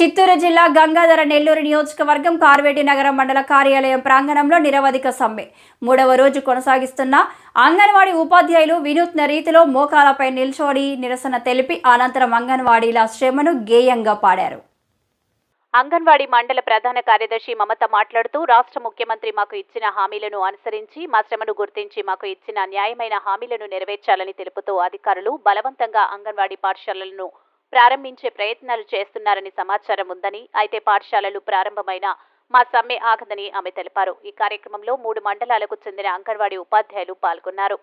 చిత్తూరు జిల్లా గంగాధర నెల్లూరు నియోజకవర్గం కార్వేటి నగరం మండల కార్యాలయం ప్రాంగణంలో నిరవధిక సమ్మె. మూడవ రోజు కొనసాగిస్తున్న అంగన్వాడీ ఉపాధ్యాయులు వినూత్న రీతిలో మోకాలపై నిల్చోడి నిరసన తెలిపి అనంతరం అంగన్వాడీల శ్రమను గేయంగా పాడారు. అంగన్వాడీ మండల ప్రధాన కార్యదర్శి మమత మాట్లాడుతూ రాష్ట్ర ముఖ్యమంత్రి మాకు ఇచ్చిన హామీలను అనుసరించి మా శ్రమను గుర్తించి మాకు ఇచ్చిన న్యాయమైన హామీలను నెరవేర్చాలని తెలుపుతూ అధికారులు బలవంతంగా అంగన్వాడీ పాఠశాలలను ప్రారంభించే ప్రయత్నాలు చేస్తున్నారని సమాచారం ఉందని అయితే పాఠశాలలు ప్రారంభమైన మా సమ్మె ఆగదని ఆమె తెలిపారు. ఈ కార్యక్రమంలో మూడు మండలాలకు చెందిన అంగన్వాడీ ఉపాధ్యాయులు పాల్గొన్నారు.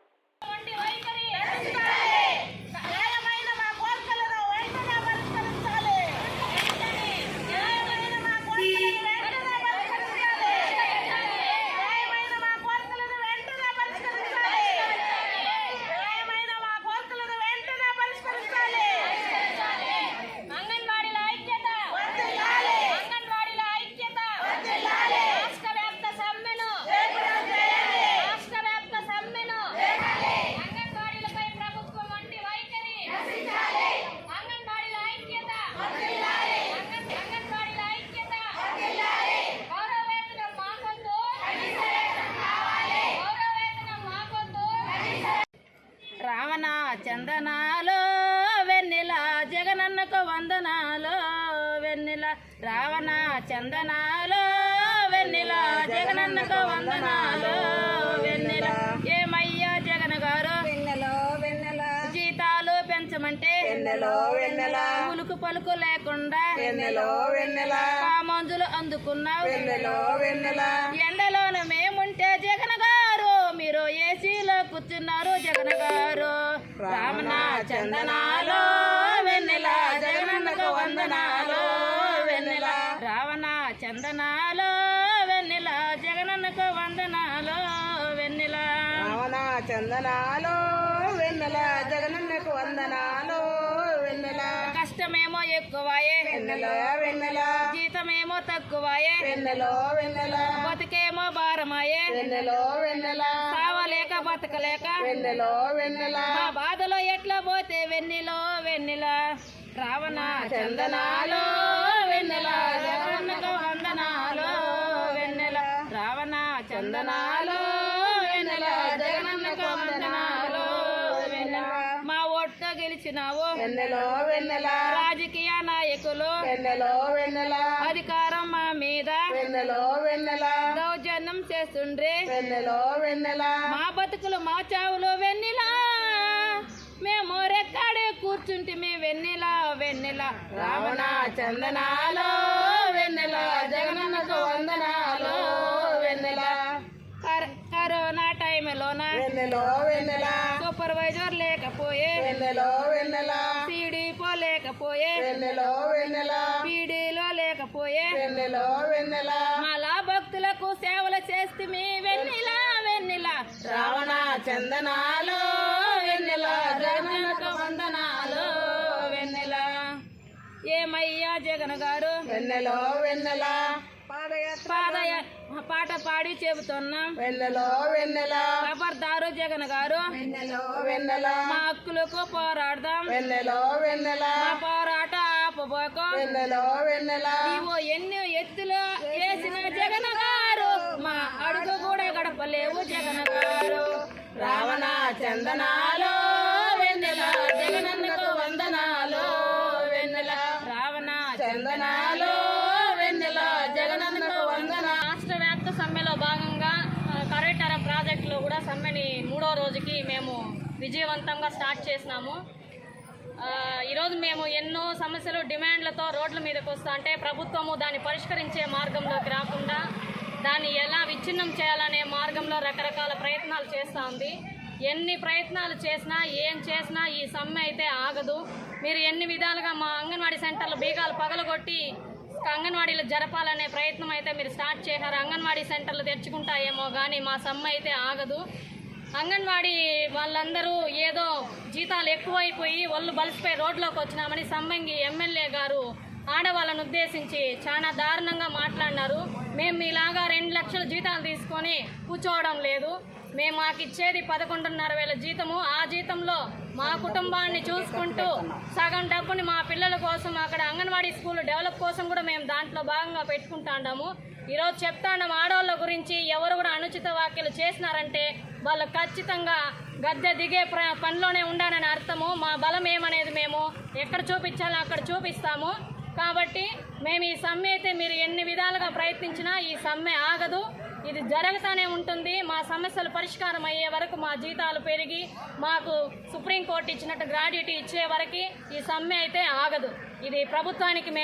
చందనాలో వెన్నెల జగనన్నకు వందనాలో వెన్నెల రావణ చందనాలో వెన్నెల జగనన్నకు వందనాలో వెన్నెల. ఏమయ్యా జగన్ గారు? వెన్నెలో వెన్నెల. జీతాలు పెంచమంటే వెన్నెలో వెన్నెల. పులుకు పలుకు లేకుండా వెన్నెలో వెన్నెల. కామంజులు అందుకున్నావు. వెన్నెలో వెన్నెల. ఎండలోన మేముంటే చందనాలు వెన్నెల జగనన్నకు వందనాలు వెన్నెల. రావణ చందనాలు వెన్నెల జగనన్నకు వందనాలు వెన్నెల. కష్టమేమో ఎక్కువాయే. వెన్నెల వెన్నెల. జీతమేమో తక్కువాయే. వెన్నెలో వెన్నెల. బతికేమో భారమాయే. వెన్నెలో వెన్నెల. సావలేక బతకలేక. వెన్నెలో వెన్నెల. మా బాధలో ఎట్లా పోతే వెన్నెలో వెన్నెల? రావణ చందనాలు వెన్నెల. రావణ చందనాలు వెన్నెల జగనన్నకు వందనాలు వెన్నెల. మా ఓట్తో గెలిచినావు. వెన్నెలో వెన్నెల. రాజకీయ నాయకులు. వెన్నెలో వెన్నెల. అధికారం మా మీద. వెన్నెలో వెన్నెల. దౌర్జన్యం చేస్తుండ్రే. వెన్నెలో వెన్నెల. మా బతుకులు మా చావులు వెన్నెలా. మేము రెక్కాడే కూర్చుంటే మీ వెన్నెల వెన్నెల. రావణ చందనాలు వెన్నెల జగనన్నకు వందనాలు. వెన్నెలో వెన్నెల? సూపర్వైజర్ లేకపోయే వెన్నెలో వెన్నెల? సీడీ పోలేకపోయే వెన్నెలో వెన్నెల? పీడీలో లేకపోయే వెన్నెలో వెన్నెల? మాలా భక్తులకు సేవలు చేస్తే మీ వెన్నెల వెన్నెల? రావణ చందనాలు వెన్నెల? జగనన్నకు వందనాలు వెన్నెల? ఏమయ్యా జగన్ గారు? వెన్నెలో వెన్నెల? పాట పాడి చెబుతున్నాం. వెన్నెలో వెన్నెల. ఖబర్దారు జగన్ గారు. వెన్నెలో వెన్నెల. మా హక్కులకు పోరాడదాం. వెన్నెలో వెన్నెల. మా పోరాట ఆపబోకు. వెన్నెలో వెన్నెల. నీవు ఎన్ని ఎత్తులు వేసిన జగన్ గారు. మా అడుగు కూడా గడపలేవు జగన్ గారు. రావణ చందనాలు కూడా మూడో రోజుకి మేము విజయవంతంగా స్టార్ట్ చేసినాము. ఈరోజు మేము ఎన్నో సమస్యలు డిమాండ్లతో రోడ్ల మీదకి వస్తా అంటే ప్రభుత్వము దాన్ని పరిష్కరించే మార్గంలోకి రాకుండా దాన్ని ఎలా విచ్ఛిన్నం చేయాలనే మార్గంలో రకరకాల ప్రయత్నాలు చేస్తూ ఉంది. ఎన్ని ప్రయత్నాలు చేసినా ఏం చేసినా ఈ సమ్మె అయితే ఆగదు. మీరు ఎన్ని విధాలుగా మా అంగన్వాడీ సెంటర్లు బీగాలు పగలగొట్టి అంగన్వాడీలు జరపాలనే ప్రయత్నం అయితే మీరు స్టార్ట్ చేశారు అంగన్వాడీ సెంటర్లు తెచ్చుకుంటాయేమో కానీ మా సమ్మె అయితే ఆగదు. అంగన్వాడీ వాళ్ళందరూ ఏదో జీతాలు ఎక్కువైపోయి ఒళ్ళు బలిసిపోయి రోడ్లోకి వచ్చినామని సమ్మంగి ఎమ్మెల్యే గారు ఆడవాళ్ళను ఉద్దేశించి చాలా దారుణంగా మాట్లాడినారు. మేము మీలాగా రెండు లక్షల జీతాలు తీసుకొని కూర్చోవడం లేదు. మేము మాకు ఇచ్చేది పదకొండున్నర వేల జీతము. ఆ జీతంలో మా కుటుంబాన్ని చూసుకుంటూ సగం డబ్బుని మా పిల్లల కోసం అక్కడ అంగన్వాడీ స్కూల్ డెవలప్ కోసం కూడా మేము దాంట్లో భాగంగా పెట్టుకుంటాము ఈరోజు చెప్తాను ఆడవాళ్ళ గురించి ఎవరు కూడా అనుచిత వ్యాఖ్యలు చేసినారంటే వాళ్ళు ఖచ్చితంగా గద్దె దిగే ప్ర పనిలోనే ఉండాలని అర్థము. మా బలం ఏమనేది మేము ఎక్కడ చూపించాలో అక్కడ చూపిస్తాము. కాబట్టి మేము ఈ సమ్మె అయితే మీరు ఎన్ని విధాలుగా ప్రయత్నించినా ఈ సమ్మె ఆగదు. ఇది జరుగుతూనే ఉంటుంది. మా సమస్యలు పరిష్కారం అయ్యే వరకు మా జీతాలు పెరిగి మాకు సుప్రీంకోర్టు ఇచ్చినట్టు గ్రాడ్యుటీ ఇచ్చే వరకు ఈ సమ్మె అయితే ఆగదు. ఇది ప్రభుత్వానికి మేము